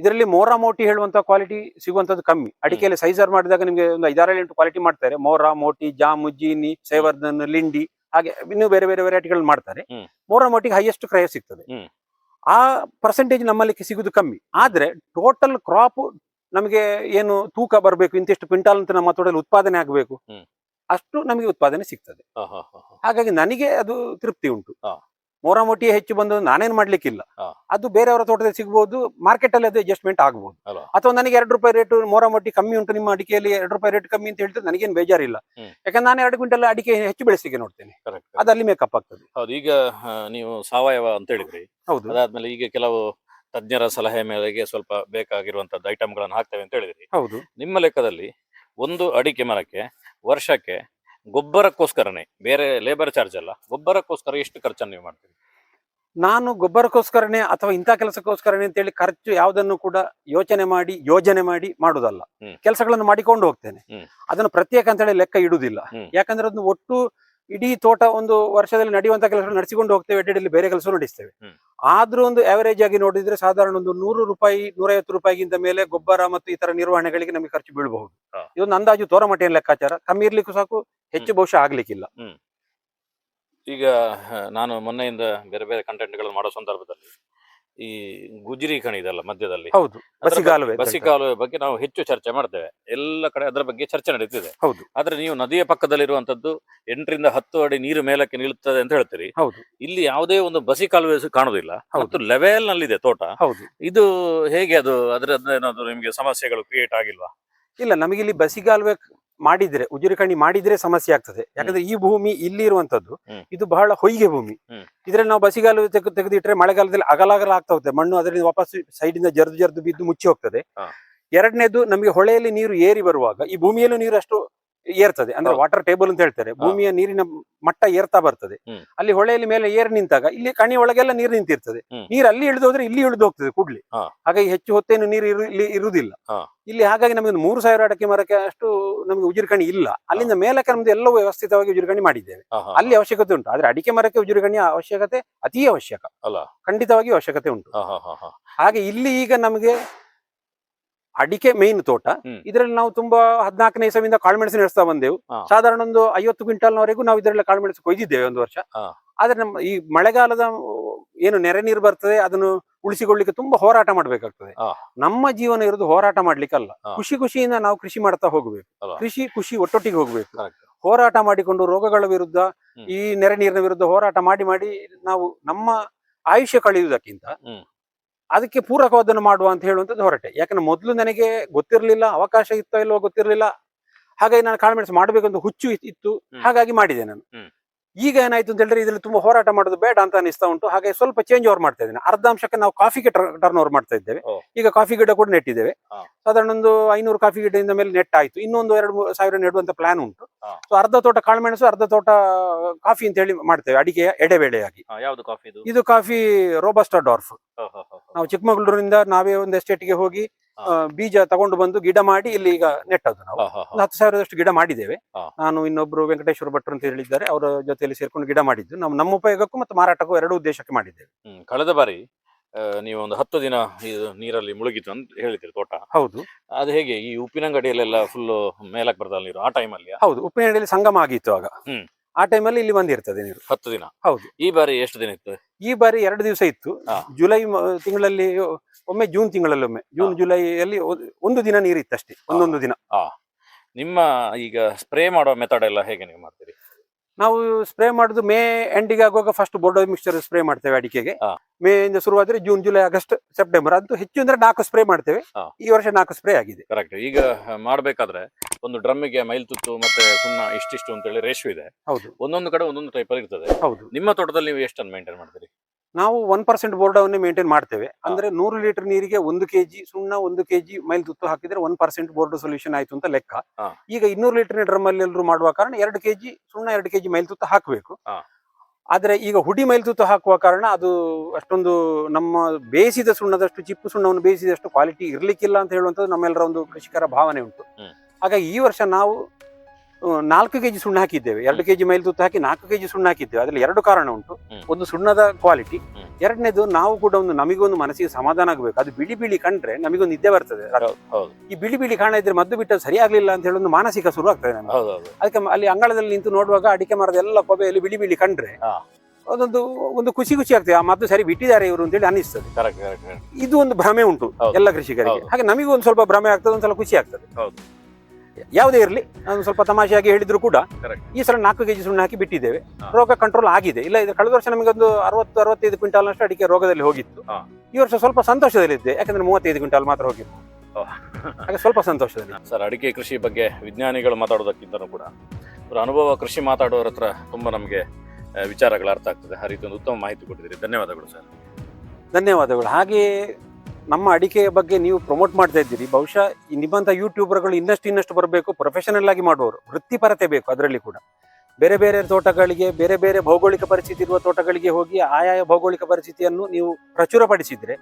ಇದರಲ್ಲಿ ಮೋರಾ ಮೋಟಿ ಹೇಳುವಂತ ಕ್ವಾಲಿಟಿ ಸಿಗುವಂತದ್ದು ಕಮ್ಮಿ. ಅಡಿಕೆಯಲ್ಲಿ ಸೈಜರ್ ಮಾಡಿದಾಗ ನಿಮಗೆ ಒಂದು ಐದಾರಲ್ಲಿ ಎಂಟು ಕ್ವಾಲಿಟಿ ಮಾಡ್ತಾರೆ. ಮೋರಾ ಮೋಟಿ ಜಾಮು ಜೀನಿ ಸೇವರ್ಧನ್ ಲಿಂಡಿ. ಹಾಗೆ ಇನ್ನೂ ಬೇರೆ ಬೇರೆ ವೆರೈಟಿಗಳು ಮಾಡ್ತಾರೆ. ಮೂರ ಮೋಟಿಗೆ ಹೈಯೆಸ್ಟ್ ಕ್ರಯ ಸಿಗ್ತದೆ. ಆ ಪರ್ಸೆಂಟೇಜ್ ನಮ್ಮಲ್ಲಿ ಸಿಗುದು ಕಮ್ಮಿ. ಆದ್ರೆ ಟೋಟಲ್ ಕ್ರಾಪ್ ನಮಗೆ ಏನು ತೂಕ ಬರಬೇಕು ಇಂತಿಷ್ಟು ಕ್ವಿಂಟಾಲ್ ಅಂತ ನಮ್ಮ ತೋಟದಲ್ಲಿ ಉತ್ಪಾದನೆ ಆಗಬೇಕು ಅಷ್ಟು ನಮಗೆ ಉತ್ಪಾದನೆ ಸಿಗ್ತದೆ. ಹಾಗಾಗಿ ನನಗೆ ಅದು ತೃಪ್ತಿ ಉಂಟು. ಮೂರ ಮೋರಾಮೋಟಿ ಹೆಚ್ಚು ಬಂದು ನಾನೇನ್ ಮಾಡ್ಲಿಕ್ಕಿಲ್ಲ. ಅದು ಬೇರೆಯವರ ತೋಟದಲ್ಲಿ ಸಿಗಬಹುದು ಮಾರ್ಕೆಟ್ ಅಲ್ಲಿ ಅದು ಅಡ್ಜಸ್ಟ್ಮೆಂಟ್ ಆಗಬಹುದು ಅಲ್ವಾ? ಅಥವಾ ನನಗೆ ಎರಡು ರೂಪಾಯಿ ರೇಟ್ ಮೋರಮಟ್ಟಿ ಕಮ್ಮಿ ಉಂಟು ನಿಮ್ಮ ಅಡಿಕೆಯಲ್ಲಿ ಎರಡು ರೂಪಾಯಿ ರೇಟ್ ಕಮ್ಮಿ ಅಂತ ಹೇಳಿದ್ರೆ ನನಗೇನು ಬೇಜಾರಿಲ್ಲ. ಯಾಕಂದ್ರೆ ನಾನು ಎರಡು ಕ್ವಿಂಟಲ್ ಅಡಿಕೆ ಹೆಚ್ಚು ಬೆಳೆಸಿಗೆ ನೋಡ್ತೇನೆ. ಕರೆಕ್ಟ್ ಅದು ಅಲ್ಲಿ ಮೇಕಪ್ ಆಗ್ತದೆ. ಹೌದು ಈಗ ನೀವು ಸಾವಯವ ಅಂತ ಹೇಳಿದ್ರಿ. ಹೌದು. ಅದಾದ್ಮೇಲೆ ಈಗ ಕೆಲವು ತಜ್ಞರ ಸಲಹೆ ಮೇರೆಗೆ ಸ್ವಲ್ಪ ಬೇಕಾಗಿರುವಂತದ್ದು ಐಟಮ್ಗಳನ್ನು ಹಾಕ್ತೇವೆ ಅಂತ ಹೇಳಿದ್ರಿ. ಹೌದು. ನಿಮ್ಮ ಲೆಕ್ಕದಲ್ಲಿ ಒಂದು ಅಡಿಕೆ ಮರಕ್ಕೆ ವರ್ಷಕ್ಕೆ ಗೊಬ್ಬರಕ್ಕೋಸ್ಕರನೇ ಬೇರೆ ಲೇಬರ್ ಚಾರ್ಜ್ ಅಲ್ಲ ಗೊಬ್ಬರಕ್ಕೋಸ್ಕರ ಎಷ್ಟು ಖರ್ಚನ್ನು ನೀವು ಮಾಡ್ತೀರಿ? ನಾನು ಗೊಬ್ಬರಕ್ಕೋಸ್ಕರನೇ ಅಥವಾ ಇಂಥ ಕೆಲಸಕ್ಕೋಸ್ಕರನೇ ಅಂತೇಳಿ ಖರ್ಚು ಯಾವುದನ್ನು ಕೂಡ ಯೋಚನೆ ಮಾಡಿ ಯೋಜನೆ ಮಾಡಿ ಮಾಡುವುದಲ್ಲ. ಕೆಲಸಗಳನ್ನು ಮಾಡಿಕೊಂಡು ಹೋಗ್ತೇನೆ. ಅದನ್ನು ಪ್ರತ್ಯೇಕ ಅಂತ ಹೇಳಿ ಲೆಕ್ಕ ಇಡುವುದಿಲ್ಲ. ಯಾಕಂದ್ರೆ ಅದನ್ನು ಒಟ್ಟು ಇಡೀ ತೋಟ ಒಂದು ವರ್ಷದಲ್ಲಿ ನಡೆಯುವಂತ ಕೆಲಸ ನಡೆಸಿಕೊಂಡು ಹೋಗ್ತೇವೆ ಅಡ್ಡಲ್ಲಿ ಬೇರೆ ಕೆಲಸ ನಡೆಸ್ತೇವೆ. ಆದ್ರೂ ಒಂದು ಆವರೇಜ್ ಆಗಿ ನೋಡಿದ್ರೆ ಸಾಧಾರಣ ಒಂದು ನೂರು ರೂಪಾಯಿ ನೂರೈವತ್ತು ರೂಪಾಯಿಗಿಂತ ಮೇಲೆ ಗೊಬ್ಬರ ಮತ್ತು ಇತರ ನಿರ್ವಹಣೆಗಳಿಗೆ ನಮಗೆ ಖರ್ಚು ಬೀಳಬಹುದು. ಇದೊಂದು ಅಂದಾಜು ತೋರಮಟ್ಟಿನ ಲೆಕ್ಕಾಚಾರ. ಕಮ್ಮಿ ಇರ್ಲಿಕ್ಕೂ ಸಾಕು ಹೆಚ್ಚು ಬಹುಶಃ ಆಗ್ಲಿಕ್ಕಿಲ್ಲ. ಈಗ ನಾನು ಮೊನ್ನೆಯಿಂದ ಬೇರೆ ಬೇರೆ ಕಂಟೆಂಟ್ಗಳನ್ನು ಮಾಡೋ ಸಂದರ್ಭದಲ್ಲಿ ಈ ಗುಜರಿ ಖಣಿ ಇದೆಲ್ಲ ಮಧ್ಯದಲ್ಲಿ ಹೌದು ಬಸಿಕಾಲುವೆ ಬಗ್ಗೆ- ಬಸಿಗಾಲುವೆ ಬಸಿ ಕಾಲುವೆ ಬಗ್ಗೆ ನಾವು ಹೆಚ್ಚು ಚರ್ಚೆ ಮಾಡ್ತೇವೆ. ಎಲ್ಲ ಕಡೆ ಅದರ ಬಗ್ಗೆ ಚರ್ಚೆ ನಡೀತಿದೆ. ಹೌದು. ಆದ್ರೆ ನೀವು ನದಿಯ ಪಕ್ಕದಲ್ಲಿರುವಂತದ್ದು ಎಂಟರಿಂದ ಹತ್ತು ಅಡಿ ನೀರು ಮೇಲಕ್ಕೆ ನಿಲ್ತದೆ ಅಂತ ಹೇಳ್ತೀರಿ. ಹೌದು. ಇಲ್ಲಿ ಯಾವುದೇ ಒಂದು ಬಸಿ ಕಾಲುವೆ ಹೌದು. ಮತ್ತು ಲೆವೆಲ್ ನಲ್ಲಿದೆ ತೋಟ. ಹೌದು. ಇದು ಹೇಗೆ ಅದು ಅದರ ಏನಾದ್ರು ನಿಮಗೆ ಸಮಸ್ಯೆಗಳು ಕ್ರಿಯೇಟ್ ಆಗಿಲ್ವಾ? ಇಲ್ಲ ನಮಗಿಲ್ಲಿ ಬಸಿಗಾಲುವೆ ಮಾಡಿದ್ರೆ ಉಜಿರಿಕಣಿ ಮಾಡಿದ್ರೆ ಸಮಸ್ಯೆ ಆಗ್ತದೆ. ಯಾಕಂದ್ರೆ ಈ ಭೂಮಿ ಇಲ್ಲಿ ಇರುವಂತದ್ದು ಇದು ಬಹಳ ಹೊಯ್ಗೆ ಭೂಮಿ. ಇದ್ರೆ ಇದ್ರಲ್ಲಿ ನಾವು ಬಸಿಗಾಲು ತೆಗೆದು ತೆಗೆದಿಟ್ರೆ ಮಳೆಗಾಲದಲ್ಲಿ ಅಗಲ ಅಗಲ ಆಗ್ತಾ ಹೋಗ್ತದೆ ಮಣ್ಣು ಅದರಿಂದ ವಾಪಸ್ ಸೈಡ್ ಇಂದ ಜರ್ದು ಜರ್ದು ಬಿದ್ದು ಮುಚ್ಚಿ ಹೋಗ್ತದೆ. ಎರಡನೇದು ನಮಗೆ ಹೊಳೆಯಲ್ಲಿ ನೀರು ಏರಿ ಬರುವಾಗ ಈ ಭೂಮಿಯಲ್ಲೂ ನೀರು ಅಷ್ಟು ಏರ್ತದೆ. ಅಂದ್ರೆ ವಾಟರ್ ಟೇಬಲ್ ಅಂತ ಹೇಳ್ತಾರೆ. ಭೂಮಿಯ ನೀರಿನ ಮಟ್ಟ ಏರ್ತಾ ಬರ್ತದೆ. ಅಲ್ಲಿ ಹೊಳೆಯಲ್ಲಿ ಮೇಲೆ ಏರ್ ನಿಂತಾಗ ಇಲ್ಲಿ ಕಣಿ ಒಳಗೆಲ್ಲ ನೀರು ನಿಂತಿರ್ತದೆ. ನೀರು ಅಲ್ಲಿ ಇಳಿದು ಹೋದ್ರೆ ಇಲ್ಲಿ ಇಳಿದು ಹೋಗ್ತದೆ ಕೂಡ್ಲಿ. ಹಾಗಾಗಿ ಹೆಚ್ಚು ಹೊತ್ತೇನು ನೀರು ಇರು ಇಲ್ಲಿ ಇರುವುದಿಲ್ಲ. ಇಲ್ಲಿ ಹಾಗಾಗಿ ನಮಗೆ ಮೂರು ಸಾವಿರ ಅಡಕೆ ಮರಕ್ಕೆ ಅಷ್ಟು ನಮಗೆ ಉಜಿರುಗಣಿ ಇಲ್ಲ. ಅಲ್ಲಿಂದ ಮೇಲಕ್ಕೆ ನಮ್ದು ಎಲ್ಲವೂ ವ್ಯವಸ್ಥಿತವಾಗಿ ಉಜಿರುಗಣಿ ಮಾಡಿದ್ದೇವೆ. ಅಲ್ಲಿ ಅವಶ್ಯಕತೆ ಉಂಟು. ಆದ್ರೆ ಅಡಿಕೆ ಮರಕ್ಕೆ ಉಜಿರುಗಣಿಯ ಅವಶ್ಯಕತೆ ಅತಿ ಅವಶ್ಯಕ. ಅಲ್ಲ. ಖಂಡಿತವಾಗಿ ಅವಶ್ಯಕತೆ ಉಂಟು. ಹಾಗೆ ಇಲ್ಲಿ ಈಗ ನಮಗೆ ಅಡಿಕೆ ಮೇನ್ ತೋಟ. ಇದರಲ್ಲಿ ನಾವು ತುಂಬಾ ಹದಿನಾಲ್ಕನೇ ಇಸವಿಂದ ಕಾಳುಮೆಣಸು ನಡೆಸ್ತಾ ಬಂದೆವು. ಸಾಧಾರಣ ಒಂದು ಐವತ್ತು ಕ್ವಿಂಟಲ್ನವರೆಗೂ ನಾವು ಇದರಲ್ಲಿ ಕಾಳುಮೆಣಸು ಕೊಯ್ದಿದ್ದೇವೆ ಒಂದು ವರ್ಷ. ಆದ್ರೆ ನಮ್ಮ ಈ ಮಳೆಗಾಲದ ಏನು ನೆರೆ ನೀರು ಬರ್ತದೆ ಅದನ್ನು ಉಳಿಸಿಕೊಳ್ಳಿಕ್ಕೆ ತುಂಬಾ ಹೋರಾಟ ಮಾಡ್ಬೇಕಾಗ್ತದೆ. ನಮ್ಮ ಜೀವನ ಇರೋದು ಹೋರಾಟ ಮಾಡ್ಲಿಕ್ಕಲ್ಲ. ಅಲ್ಲ ಖುಷಿ ಖುಷಿಯಿಂದ ನಾವು ಕೃಷಿ ಮಾಡ್ತಾ ಹೋಗ್ಬೇಕು. ಕೃಷಿ ಖುಷಿ ಒಟ್ಟೊಟ್ಟಿಗೆ ಹೋಗ್ಬೇಕು. ಹೋರಾಟ ಮಾಡಿಕೊಂಡು ರೋಗಗಳ ವಿರುದ್ಧ ಈ ನೆರೆ ನೀರಿನ ವಿರುದ್ಧ ಹೋರಾಟ ಮಾಡಿ ಮಾಡಿ ನಾವು ನಮ್ಮ ಆಯುಷ್ಯ ಕಳೆಯುವುದಕ್ಕಿಂತ. ಅದಕ್ಕೆ ಪೂರಕವಾದನ್ನು ಮಾಡುವ ಅಂತ ಹೇಳುವಂಥದ್ದು ಹೊರಟೆ. ಯಾಕಂದ್ರೆ ಮೊದಲು ನನಗೆ ಗೊತ್ತಿರಲಿಲ್ಲ ಅವಕಾಶ ಇತ್ತೋ ಇಲ್ವೋ ಗೊತ್ತಿರಲಿಲ್ಲ. ಹಾಗಾಗಿ ನಾನು ಕಾಳುಮೆಣಸು ಮಾಡಬೇಕಂತ ಹುಚ್ಚು ಇತ್ತು. ಹಾಗಾಗಿ ಮಾಡಿದೆ ನಾನು. ಈಗ ಏನಾಯ್ತು ಅಂತ ಹೇಳಿದ್ರೆ ಇದ್ರಲ್ಲಿ ತುಂಬಾ ಹೋರಾಟ ಮಾಡೋದು ಬೇಡ ಅಂತ ಅನಿಸ್ತಾ ಉಂಟು. ಹಾಗೆ ಸ್ವಲ್ಪ ಚೇಂಜ್ ಓವರ್ ಮಾಡ್ತಾ ಇದ್ದೇನೆ. ಅರ್ಧ ಅಂಶಕ್ಕೆ ನಾವು ಕಾಫಿಗೆ ಟರ್ನ್ ಓವರ್ ಮಾಡ್ತಾ ಇದ್ದೇವೆ. ಈಗ ಕಾಫಿ ಗಿಡ ಕೂಡ ನೆಟ್ಟಿದ್ದೇವೆ. ಸಾಧಾರಣ ಒಂದು ಐನೂರು ಕಾಫಿ ಗಿಡದಿಂದ ಮೇಲೆ ನೆಟ್ ಆಯ್ತು ಇನ್ನೊಂದು ಎರಡು ಮೂರು ಸಾವಿರ ನೆಡುವಂತ ಪ್ಲಾನ್ ಉಂಟು. ಸೊ ಅರ್ಧ ತೋಟ ಕಾಳುಮೆಣಸು ಅರ್ಧ ತೋಟ ಕಾಫಿ ಅಂತ ಹೇಳಿ ಮಾಡ್ತೇವೆ. ಅಡಿಗೆ ಎಡೆಬೇಳೆಯಾಗಿ ಯಾವ್ದು ಕಾಫಿ ಇದು? Coffee robusta dwarf. ನಾವು ಚಿಕ್ಕಮಗಳೂರಿನಿಂದ ನಾವೇ ಒಂದು ಎಸ್ಟೇಟ್ಗೆ ಹೋಗಿ ಬೀಜ ತಗೊಂಡು ಬಂದು ಗಿಡ ಮಾಡಿ ಇಲ್ಲಿ ಈಗ ನೆಟ್ಟದ್ದು ನಾವು. ಒಂದು ಹತ್ತು ಸಾವಿರದಷ್ಟು ಗಿಡ ಮಾಡಿದ್ದೇವೆ. ನಾನು ಇನ್ನೊಬ್ರು ವೆಂಕಟೇಶ್ವರ ಭಟ್ರು ಅಂತ ಹೇಳಿದ್ದಾರೆ. ಅವರ ಜೊತೆಯಲ್ಲಿ ಸೇರ್ಕೊಂಡು ಗಿಡ ಮಾಡಿದ್ದು. ನಾವು ನಮ್ಮ ಉಪಯೋಗಕ್ಕೂ ಮತ್ತು ಮಾರಾಟಕ್ಕೂ ಎರಡು ಉದ್ದೇಶಕ್ಕೆ ಮಾಡಿದ್ದೇವೆ. ಕಳೆದ ಬಾರಿ ನೀವು ಒಂದು ಹತ್ತು ದಿನ ಇದು ನೀರಲ್ಲಿ ಮುಳುಗಿತು ಅಂತ ಹೇಳಿದ್ರಿ ತೋಟ. ಹೌದು. ಅದು ಹೇಗೆ ಈ ಉಪ್ಪಿನಂಗಡಿಯಲ್ಲೆಲ್ಲ ಫುಲ್ ಮೇಲಕ್ಕೆ ಬರ್ತಲ್ಲ ನೀರು ಆ ಟೈಮಲ್ಲಿ ಹೌದು ಉಪ್ಪಿನಂಗಡಿಯಲ್ಲಿ ಸಂಗಮ ಆಗಿತ್ತು ಆಗ. ಹ್ಮ್. ಆ ಟೈಮಲ್ಲಿ ಇಲ್ಲಿ ಬಂದಿರ್ತದೆ ನೀರು. ಹತ್ತು ದಿನ. ಹೌದು. ಈ ಬಾರಿ ಎಷ್ಟು ದಿನ ಇತ್ತು? ಈ ಬಾರಿ ಎರಡು ದಿವಸ ಇತ್ತು. ಜುಲೈ ಮ- ತಿಂಗಳಲ್ಲಿ ಒಮ್ಮೆ ಜೂನ್ ತಿಂಗಳಲ್ಲಿ ಒಮ್ಮೆ. ಜೂನ್. ಜುಲೈಯಲ್ಲಿ ಒ- ಒಂದು ದಿನ ನೀರಿತ್ತಷ್ಟೇ ಒಂದೊಂದು ದಿನ. ನಿಮ್ಮ ಈಗ ಸ್ಪ್ರೇ ಮಾಡುವ ಮೆಥಡ್ ಎಲ್ಲ ಹೇಗೆ ನೀವು ಮಾಡ್ತೀರಿ? ನಾವು ಸ್ಪ್ರೇ ಮಾಡುದು ಮೇ ಎಂಡಿಗೆ ಆಗುವಾಗ ಫಸ್ಟ್ ಬೋರ್ಡೋ ಮಿಕ್ಸ್ಚರ್ ಸ್ಪ್ರೇ ಮಾಡ್ತೇವೆ ಅಡಿಕೆಗೆ. ಹಾ. ಮೇ ಇಂದ ಶುರುವಾದ್ರೆ ಜೂನ್ ಜುಲೈ ಆಗಸ್ಟ್ ಸೆಪ್ಟೆಂಬರ್ ಅಂತೂ ಹೆಚ್ಚು ಅಂದ್ರೆ ನಾಲ್ಕು ಸ್ಪ್ರೇ ಮಾಡ್ತೇವೆ. ಹಾ. ಈ ವರ್ಷ ನಾಲ್ಕು ಸ್ಪ್ರೇ ಆಗಿದೆ. ಕರೆಕ್ಟ್ ಈಗ ಮಾಡಬೇಕಾದ್ರೆ ಒಂದು ಡ್ರಮ್ಮಿಗೆ ಮೈಲ್ತುತ್ತು ಮತ್ತೆ ಸುಣ್ಣ ಇಷ್ಟಿಷ್ಟು ಅಂತೇಳಿ ರೇಷು ಇದೆ. ಹೌದು. ಒಂದೊಂದು ಕಡೆ ಒಂದೊಂದು ಟೈಪ್ ಅಲ್ಲಿ ಇರ್ತದೆ. ಹೌದು. ನಿಮ್ಮ ತೋಟದಲ್ಲಿ ನೀವು ಎಷ್ಟನ್ನು ಮೇಂಟೈನ್ ಮಾಡ್ತೀರಿ? ನಾವು ಒನ್ ಪರ್ಸೆಂಟ್ ಬೋರ್ಡವನ್ನೇ ಮೇಂಟೈನ್ ಮಾಡ್ತೇವೆ. ಅಂದ್ರೆ ನೂರು ಲೀಟರ್ ನೀರಿಗೆ ಒಂದು ಕೆಜಿ ಸುಣ್ಣ ಒಂದು ಕೆಜಿ ಮೈಲ್ ತುತ್ತು ಹಾಕಿದ್ರೆ ಒನ್ ಪರ್ಸೆಂಟ್ ಬೋರ್ಡ್ ಸೊಲ್ಯೂಷನ್ ಆಯ್ತು ಅಂತ ಲೆಕ್ಕ. ಈಗ ಇನ್ನೂರು ಲೀಟರ್ ಡ್ರಮ್ ಅಲ್ಲಿ ಎಲ್ಲರೂ ಮಾಡುವ ಕಾರಣ ಎರಡು ಕೆಜಿ ಸುಣ್ಣ ಎರಡು ಕೆಜಿ ಮೈಲ್ ತುತ್ತು ಹಾಕಬೇಕು. ಆದ್ರೆ ಈಗ ಹುಡಿ ಮೈಲ್ ತುತ್ತು ಹಾಕುವ ಕಾರಣ ಅದು ಅಷ್ಟೊಂದು ನಮ್ಮ ಬೇಯಿಸಿದ ಸುಣ್ಣದಷ್ಟು ಚಿಪ್ಪು ಸುಣ್ಣವನ್ನು ಬೇಯಿಸಿದಷ್ಟು ಕ್ವಾಲಿಟಿ ಇರ್ಲಿಕ್ಕಿಲ್ಲ ಅಂತ ಹೇಳುವಂತದ್ದು ನಮ್ಮೆಲ್ಲರ ಒಂದು ಕೃಷಿಕರ ಭಾವನೆ ಉಂಟು. ಹಾಗಾಗಿ ಈ ವರ್ಷ ನಾವು ನಾಲ್ಕು ಕೆಜಿ ಸುಣ್ಣ ಹಾಕಿದ್ದೇವೆ. ಎರಡು ಕೆಜಿ ಮೈಲ್ ತುತ್ತು ಹಾಕಿ ನಾಲ್ಕು ಕೆಜಿ ಸುಣ್ಣ ಹಾಕಿದ್ದೇವೆ. ಅದ್ರಲ್ಲಿ ಎರಡು ಕಾರಣ ಉಂಟು. ಒಂದು ಸುಣ್ಣದ ಕ್ವಾಲಿಟಿ. ಎರಡನೇದು ನಾವು ಕೂಡ ಒಂದು ನಮಗೊಂದು ಮನಸ್ಸಿಗೆ ಸಮಾಧಾನ ಆಗಬೇಕು. ಅದು ಬಿಳಿ ಬಿಳಿ ಕಂಡ್ರೆ ನಮಗೊಂದು ನಿದ್ದೆ ಬರ್ತದೆ. ಈ ಬಿಳಿ ಬಿಳಿ ಕಾಣ ಇದ್ರೆ ಮದ್ದು ಬಿಟ್ಟು ಸರಿ ಆಗ್ಲಿಲ್ಲ ಅಂತ ಹೇಳಿ ಒಂದು ಮಾನಸಿಕ ಶುರು ಆಗ್ತದೆ ಅದಕ್ಕೆ ಅಲ್ಲಿ ಅಂಗಳದಲ್ಲಿ ನಿಂತು ನೋಡುವಾಗ ಅಡಿಕೆ ಮರದ ಎಲ್ಲ ಕೊಬೆಯಲ್ಲಿ ಬಿಳಿ ಬಿಳಿ ಕಂಡ್ರೆ ಅದೊಂದು ಒಂದು ಖುಷಿ ಖುಷಿ ಆಗ್ತದೆ. ಆ ಮದ್ದು ಸರಿ ಬಿಟ್ಟಿದ್ದಾರೆ ಇವರು ಅಂತೇಳಿ ಅನಿಸ್ತದೆ ಇದು ಒಂದು ಭ್ರಮೆ ಉಂಟು. ಎಲ್ಲ ಕೃಷಿಕರಿಗೆ. ಹಾಗೆ ನಮಗೂ ಒಂದು ಸ್ವಲ್ಪ ಭ್ರಮೆ ಆಗ್ತದೆ ಒಂದ್ಸಲ ಸ್ವಲ್ಪ ಖುಷಿ ಆಗ್ತದೆ. ಹೌದು. ಯಾವುದೇ ಇರಲಿ ನಾನು ಸ್ವಲ್ಪ ತಮಾಷೆಯಾಗಿ ಹೇಳಿದ್ರು ಕೂಡ. ಈ ಸಲ ನಾಲ್ಕು ಕೆಜಿ ಸುಣ್ಣ ಹಾಕಿ ಬಿಟ್ಟಿದ್ದೇವೆ. ರೋಗ ಕಂಟ್ರೋಲ್ ಆಗಿದೆ. ಇಲ್ಲ ಇದು ಕಳೆದ ವರ್ಷ ನಮಗೆ ಒಂದು ಅರವತ್ತು ಅರವತ್ತೈದು ಕ್ವಿಂಟಾಲ್ ಅಷ್ಟು ಅಡಿಕೆ ರೋಗದಲ್ಲಿ ಹೋಗಿತ್ತು. ಈ ವರ್ಷ ಸ್ವಲ್ಪ ಸಂತೋಷದಲ್ಲಿದ್ದೆ. ಯಾಕಂದ್ರೆ ಮೂವತ್ತೈದು ಕ್ವಿಂಟಾಲ್ ಮಾತ್ರ ಹೋಗಿತ್ತು. ಹಾಗೆ ಸ್ವಲ್ಪ ಸಂತೋಷದಲ್ಲಿ. <laughs> ಸರ್ ಅಡಿಕೆ ಕೃಷಿ ಬಗ್ಗೆ ವಿಜ್ಞಾನಿಗಳು ಮಾತಾಡೋದಕ್ಕಿಂತನೂ ಕೂಡ ಅವರ ಅನುಭವ ಕೃಷಿ ಮಾತಾಡೋರ ಹತ್ರ ತುಂಬಾ ನಮಗೆ ವಿಚಾರಗಳು ಅರ್ಥ ಆಗ್ತದೆ. ಆ ರೀತಿ ಒಂದು ಉತ್ತಮ ಮಾಹಿತಿ ಕೊಟ್ಟಿದ್ದೀರಿ. ಧನ್ಯವಾದಗಳು ಸರ್. ಧನ್ಯವಾದಗಳು. ಹಾಗೆ ನಮ್ಮ ಅಡಿಕೆಯ ಬಗ್ಗೆ ನೀವು ಪ್ರಮೋಟ್ ಮಾಡ್ತಾ ಇದ್ದೀರಿ. ಬಹುಶಃ ನಿಮ್ಮಂಥ ಯೂಟ್ಯೂಬರ್ಗಳು ಇನ್ನಷ್ಟು ಇನ್ನಷ್ಟು ಬರಬೇಕು ಪ್ರೊಫೆಷನಲ್ ಆಗಿ ಮಾಡುವವರು. ವೃತ್ತಿಪರತೆ ಬೇಕು ಅದರಲ್ಲಿ ಕೂಡ. ಬೇರೆ ಬೇರೆ ತೋಟಗಳಿಗೆ, ಬೇರೆ ಬೇರೆ ಭೌಗೋಳಿಕ ಪರಿಸ್ಥಿತಿ ಇರುವ ತೋಟಗಳಿಗೆ ಹೋಗಿ ಆಯಾಯ ಭೌಗೋಳಿಕ ಪರಿಸ್ಥಿತಿಯನ್ನು ನೀವು ಪ್ರಚುರಪಡಿಸಿದರೆ,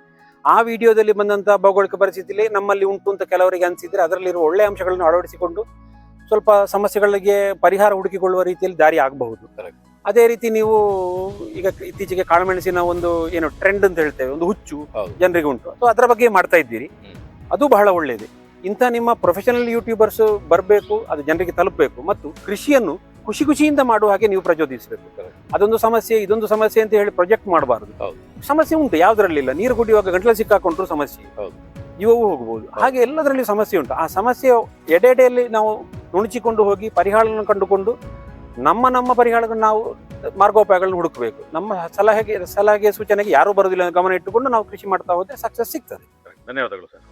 ಆ ವಿಡಿಯೋದಲ್ಲಿ ಬಂದಂಥ ಭೌಗೋಳಿಕ ಪರಿಸ್ಥಿತಿಲಿ ನಮ್ಮಲ್ಲಿ ಉಂಟು ಅಂತ ಕೆಲವರಿಗೆ ಅನಿಸಿದರೆ ಅದರಲ್ಲಿರುವ ಒಳ್ಳೆಯ ಅಂಶಗಳನ್ನು ಅಳವಡಿಸಿಕೊಂಡು ಸ್ವಲ್ಪ ಸಮಸ್ಯೆಗಳಿಗೆ ಪರಿಹಾರ ಹುಡುಕಿಕೊಳ್ಳುವ ರೀತಿಯಲ್ಲಿ ದಾರಿ ಆಗಬಹುದು. ಅದೇ ರೀತಿ ನೀವು ಈಗ ಇತ್ತೀಚೆಗೆ ಕಾಳುಮೆಣಸಿನ ಒಂದು ಏನು ಟ್ರೆಂಡ್ ಅಂತ ಹೇಳ್ತೇವೆ ಒಂದು ಹುಚ್ಚು. ಜನರಿಗೆ ಉಂಟು. ಸೊ ಅದರ ಬಗ್ಗೆ ಮಾಡ್ತಾ ಇದ್ದೀರಿ. ಅದು ಬಹಳ ಒಳ್ಳೆಯದು ಇಂಥ ನಿಮ್ಮ ಪ್ರೊಫೆಷನಲ್ ಯೂಟ್ಯೂಬರ್ಸ್ ಬರಬೇಕು ಅದು ಜನರಿಗೆ ತಲುಪಬೇಕು ಮತ್ತು ಕೃಷಿಯನ್ನು ಖುಷಿ ಖುಷಿಯಿಂದ ಮಾಡುವ ಹಾಗೆ ನೀವು ಪ್ರಚೋದಿಸಬೇಕು. ಅದೊಂದು ಸಮಸ್ಯೆ ಇದೊಂದು ಸಮಸ್ಯೆ ಅಂತ ಹೇಳಿ ಪ್ರೊಜೆಕ್ಟ್ ಮಾಡಬಾರದು. ಸಮಸ್ಯೆ ಉಂಟು ಯಾವ್ದ್ರಲ್ಲಿಲ್ಲ ನೀರು ಕುಡಿಯುವಾಗ ಗಂಟಲು ಸಿಕ್ಕಾಕೊಂಡ್ರು ಸಮಸ್ಯೆ. ಹೌದು. ಇವವು ಹೋಗಬಹುದು ಹಾಗೆ ಎಲ್ಲದರಲ್ಲಿ ಸಮಸ್ಯೆ ಉಂಟು. ಆ ಸಮಸ್ಯೆ ಎಡೆಡೆಯಲ್ಲಿ ನಾವು ನುಣುಚಿಕೊಂಡು ಹೋಗಿ ಪರಿಹಾರವನ್ನು ಕಂಡುಕೊಂಡು ನಮ್ಮ ನಮ್ಮ ಪರಿಹಾರಗಳನ್ನು ನಾವು ಮಾರ್ಗೋಪಾಯಗಳನ್ನು ಹುಡುಕಬೇಕು. ನಮ್ಮ ಸಲಹೆಗೆ ಸಲಹೆಗೆ ಸೂಚನೆಗೆ ಯಾರೂ ಬರೋದಿಲ್ಲ ಗಮನ ಇಟ್ಟುಕೊಂಡು ನಾವು ಕೃಷಿ ಮಾಡ್ತಾ ಹೋದ್ರೆ ಸಕ್ಸಸ್ ಸಿಗ್ತದೆ. ಧನ್ಯವಾದಗಳು ಸರ್.